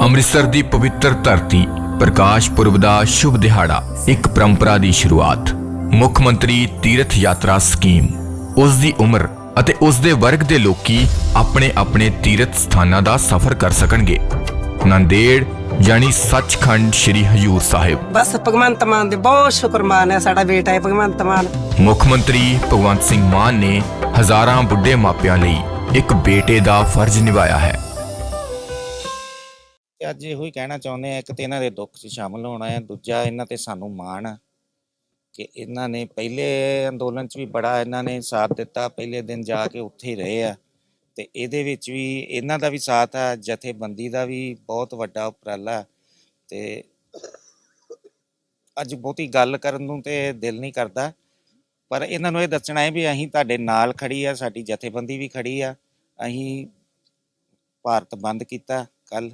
ਅੰਮ੍ਰਿਤਸਰ ਦੀ ਪਵਿੱਤਰ ਧਰਤੀ, ਪ੍ਰਕਾਸ਼ ਪੁਰਬ ਦਾ ਸ਼ੁਭ ਦਿਹਾੜਾ, ਇੱਕ ਪਰੰਪਰਾ ਦੀ ਸ਼ੁਰੂਆਤ। ਮੁੱਖ ਮੰਤਰੀ ਤੀਰਥ ਯਾਤਰਾ ਸਕੀਮ। ਉਸ ਦੀ ਉਮਰ ਅਤੇ ਉਸ ਦੇ ਵਰਗ ਦੇ ਲੋਕੀ ਆਪਣੇ ਆਪਣੇ ਤੀਰਥ ਸਥਾਨਾਂ ਦਾ ਸਫ਼ਰ ਕਰ ਸਕਣਗੇ। ਨੰਦੇੜ ਯਾਨੀ ਸੱਚਖੰਡ ਸ੍ਰੀ ਹਜੂਰ ਸਾਹਿਬ। ਬਸ ਭਗਵੰਤ ਮਾਨ ਦੇ ਬਹੁਤ ਸ਼ੁਕਰਮਾਨ ਹੈ ਸਾਡਾ ਬੇਟਾ ਹੈ ਭਗਵੰਤ ਮਾਨ। ਮੁੱਖ ਮੰਤਰੀ ਭਗਵੰਤ ਸਿੰਘ ਮਾਨ ਨੇ ਹਜ਼ਾਰਾਂ ਬੁੱਢੇ ਮਾਪਿਆਂ ਲਈ ਇੱਕ ਬੇਟੇ ਦਾ ਫਰਜ਼ ਨਿਭਾਇਆ ਹੈ। ਤੇ ਅੱਜ ਇਹੋ ਹੀ ਕਹਿਣਾ ਚਾਹੁੰਦੇ ਆ ਇੱਕ ਤੇ ਇਹਨਾਂ ਦੇ ਦੁੱਖ 'ਚ ਸ਼ਾਮਲ ਹੋਣਾ ਹੈ ਦੂਜਾ ਇਹਨਾਂ ਤੇ ਸਾਨੂੰ ਮਾਣ ਆ ਕਿ ਇਹਨਾਂ ਨੇ ਪਹਿਲੇ ਅੰਦੋਲਨ 'ਚ ਵੀ ਬੜਾ ਇਹਨਾਂ ਨੇ ਸਾਥ ਦਿੱਤਾ ਪਹਿਲੇ ਦਿਨ ਜਾ ਕੇ ਉੱਥੇ ਹੀ ਰਹੇ ਆ। ਤੇ ਇਹਦੇ ਵਿੱਚ ਵੀ ਇਹਨਾਂ ਦਾ ਵੀ ਸਾਥ ਆ, ਜਥੇਬੰਦੀ ਦਾ ਵੀ ਬਹੁਤ ਵੱਡਾ ਉਪਰਾਲਾ। ਤੇ ਅੱਜ ਬਹੁਤੀ ਗੱਲ ਕਰਨ ਨੂੰ ਤੇ ਦਿਲ ਨਹੀਂ ਕਰਦਾ। ਪਰ ਇਹਨਾਂ ਨੂੰ ਇਹ ਦੱਸਣਾ ਹੈ ਵੀ ਅਸੀਂ ਤੁਹਾਡੇ ਨਾਲ ਖੜੀ ਆ, ਸਾਡੀ ਜਥੇਬੰਦੀ ਵੀ ਖੜੀ ਆ। ਅਸੀਂ ਭਾਰਤ ਬੰਦ ਕੀਤਾ ਕੱਲ।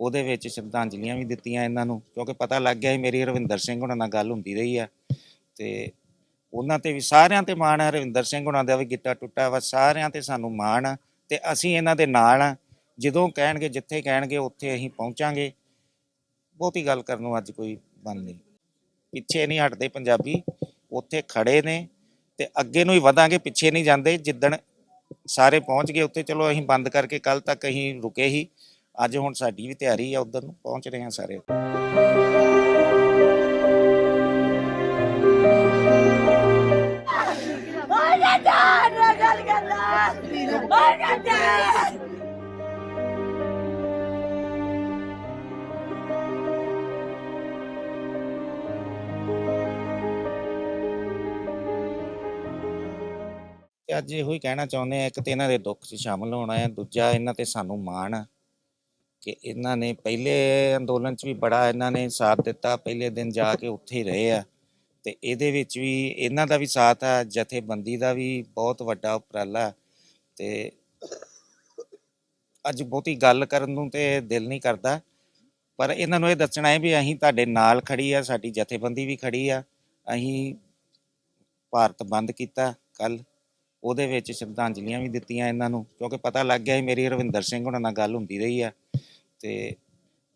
ਉਹਦੇ ਵਿੱਚ ਸ਼ਰਧਾਂਜਲੀਆਂ ਵੀ ਦਿੱਤੀਆਂ ਇਹਨਾਂ ਨੂੰ। ਕਿਉਂਕਿ ਪਤਾ ਲੱਗ ਗਿਆ ਸੀ ਮੇਰੀ ਰਵਿੰਦਰ ਸਿੰਘ ਹੁਣਾਂ ਨਾਲ ਗੱਲ ਹੁੰਦੀ ਰਹੀ ਆ। ਤੇ ਉਹਨਾਂ ਤੇ ਵੀ ਸਾਰਿਆਂ ਤੇ ਮਾਣ ਹੈ ਰਵਿੰਦਰ ਸਿੰਘ ਹੁਣਾਂ ਦਾ ਵੀ ਗਿੱਟਾ ਟੁੱਟਾ ਵਾ, ਸਾਰਿਆਂ ਤੇ ਸਾਨੂੰ ਮਾਣ ਆ। ਤੇ ਅਸੀਂ ਇਹਨਾਂ ਦੇ ਨਾਲ ਆ। ਜਦੋਂ ਕਹਿਣਗੇ, ਜਿੱਥੇ ਕਹਿਣਗੇ, ਉੱਥੇ ਅਸੀਂ ਪਹੁੰਚਾਂਗੇ। ਬਹੁਤੀ ਗੱਲ ਕਰਨ ਨੂੰ ਅੱਜ ਕੋਈ ਬੰਦ ਨਹੀਂ। ਪਿੱਛੇ ਨਹੀਂ ਹਟਦੇ ਪੰਜਾਬੀ, ਉੱਥੇ ਖੜੇ ਨੇ ਤੇ ਅੱਗੇ ਨੂੰ ਹੀ ਵਧਾਂਗੇ, ਪਿੱਛੇ ਨਹੀਂ ਜਾਂਦੇ। ਜਿੱਦਣ ਸਾਰੇ ਪਹੁੰਚ ਗਏ, ਉੱਥੇ ਚਲੋ ਅਸੀਂ ਬੰਦ ਕਰਕੇ ਕੱਲ ਤੱਕ ਅਸੀਂ ਰੁਕੇ ਹੀ ਅੱਜ ਹੁਣ ਸਾਡੀ ਵੀ ਤਿਆਰੀ ਆ, ਉਧਰ ਨੂੰ ਪਹੁੰਚ ਰਹੇ ਹਾਂ ਸਾਰੇ। ਤੇ ਅੱਜ ਇਹੋ ਹੀ ਕਹਿਣਾ ਚਾਹੁੰਦੇ ਆ, ਇੱਕ ਤੇ ਇਹਨਾਂ ਦੇ ਦੁੱਖ 'ਚ ਸ਼ਾਮਲ ਹੋਣਾ ਹੈ, ਦੂਜਾ ਇਹਨਾਂ ਤੇ ਸਾਨੂੰ ਮਾਣ ਆ ਕਿ ਇਹਨਾਂ ਨੇ ਪਹਿਲੇ ਅੰਦੋਲਨ 'ਚ ਵੀ ਬੜਾ ਇਹਨਾਂ ਨੇ ਸਾਥ ਦਿੱਤਾ, ਪਹਿਲੇ ਦਿਨ ਜਾ ਕੇ ਉੱਥੇ ਹੀ ਰਹੇ ਆ ਤੇ ਇਹਦੇ ਵਿੱਚ ਵੀ ਇਹਨਾਂ ਦਾ ਵੀ ਸਾਥ ਆ, ਜਥੇਬੰਦੀ ਦਾ ਵੀ ਬਹੁਤ ਵੱਡਾ ਉਪਰਾਲਾ। ਤੇ ਅੱਜ ਬਹੁਤੀ ਗੱਲ ਕਰਨ ਨੂੰ ਤੇ ਦਿਲ ਨਹੀਂ ਕਰਦਾ। ਪਰ ਇਹਨਾਂ ਨੂੰ ਇਹ ਦੱਸਣਾ ਹੈ ਵੀ ਅਸੀਂ ਤੁਹਾਡੇ ਨਾਲ ਖੜੀ ਆ, ਸਾਡੀ ਜਥੇਬੰਦੀ ਵੀ ਖੜੀ ਆ। ਅਸੀਂ ਭਾਰਤ ਬੰਦ ਕੀਤਾ ਕੱਲ ਉਹਦੇ ਵਿੱਚ ਸ਼ਰਧਾਂਜਲੀਆਂ ਵੀ ਦਿੱਤੀਆਂ ਇਹਨਾਂ ਨੂੰ। ਕਿਉਂਕਿ ਪਤਾ ਲੱਗ ਗਿਆ ਸੀ ਮੇਰੀ ਰਵਿੰਦਰ ਸਿੰਘ ਹੁਣਾਂ ਨਾਲ ਗੱਲ ਹੁੰਦੀ ਰਹੀ ਆ। ਤੇ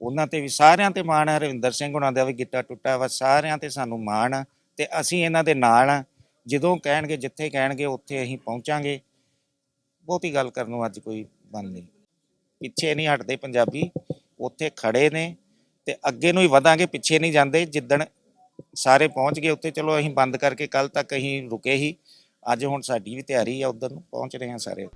ਉਹਨਾਂ ਤੇ ਵੀ ਸਾਰਿਆਂ ਤੇ ਮਾਣ ਹੈ ਰਵਿੰਦਰ ਸਿੰਘ ਹੁਣਾਂ ਦਾ ਵੀ ਗਿੱਟਾ ਟੁੱਟਾ ਵਾ, ਸਾਰਿਆਂ ਤੇ ਸਾਨੂੰ ਮਾਣ ਆ। ਤੇ ਅਸੀਂ ਇਹਨਾਂ ਦੇ ਨਾਲ ਆ। ਜਦੋਂ ਕਹਿਣਗੇ, ਜਿੱਥੇ ਕਹਿਣਗੇ, ਉੱਥੇ ਅਸੀਂ ਪਹੁੰਚਾਂਗੇ। ਬਹੁਤੀ ਗੱਲ ਕਰਨ ਨੂੰ ਅੱਜ ਕੋਈ ਬੰਦ ਨਹੀਂ। ਪਿੱਛੇ ਨਹੀਂ ਹਟਦੇ ਪੰਜਾਬੀ, ਉੱਥੇ ਖੜੇ ਨੇ ਤੇ ਅੱਗੇ ਨੂੰ ਹੀ ਵਧਾਂਗੇ, ਪਿੱਛੇ ਨਹੀਂ ਜਾਂਦੇ। ਜਿੱਦਣ ਸਾਰੇ ਪਹੁੰਚ ਗਏ ਉੱਥੇ, ਚਲੋ ਅਸੀਂ ਬੰਦ ਕਰਕੇ ਕੱਲ ਤੱਕ ਅਸੀਂ ਰੁਕੇ ਹੀ। ਅੱਜ ਹੁਣ ਸਾਡੀ ਵੀ ਤਿਆਰੀ ਆ, ਉਧਰ ਨੂੰ ਪਹੁੰਚ ਰਹੇ ਹਾਂ ਸਾਰੇ।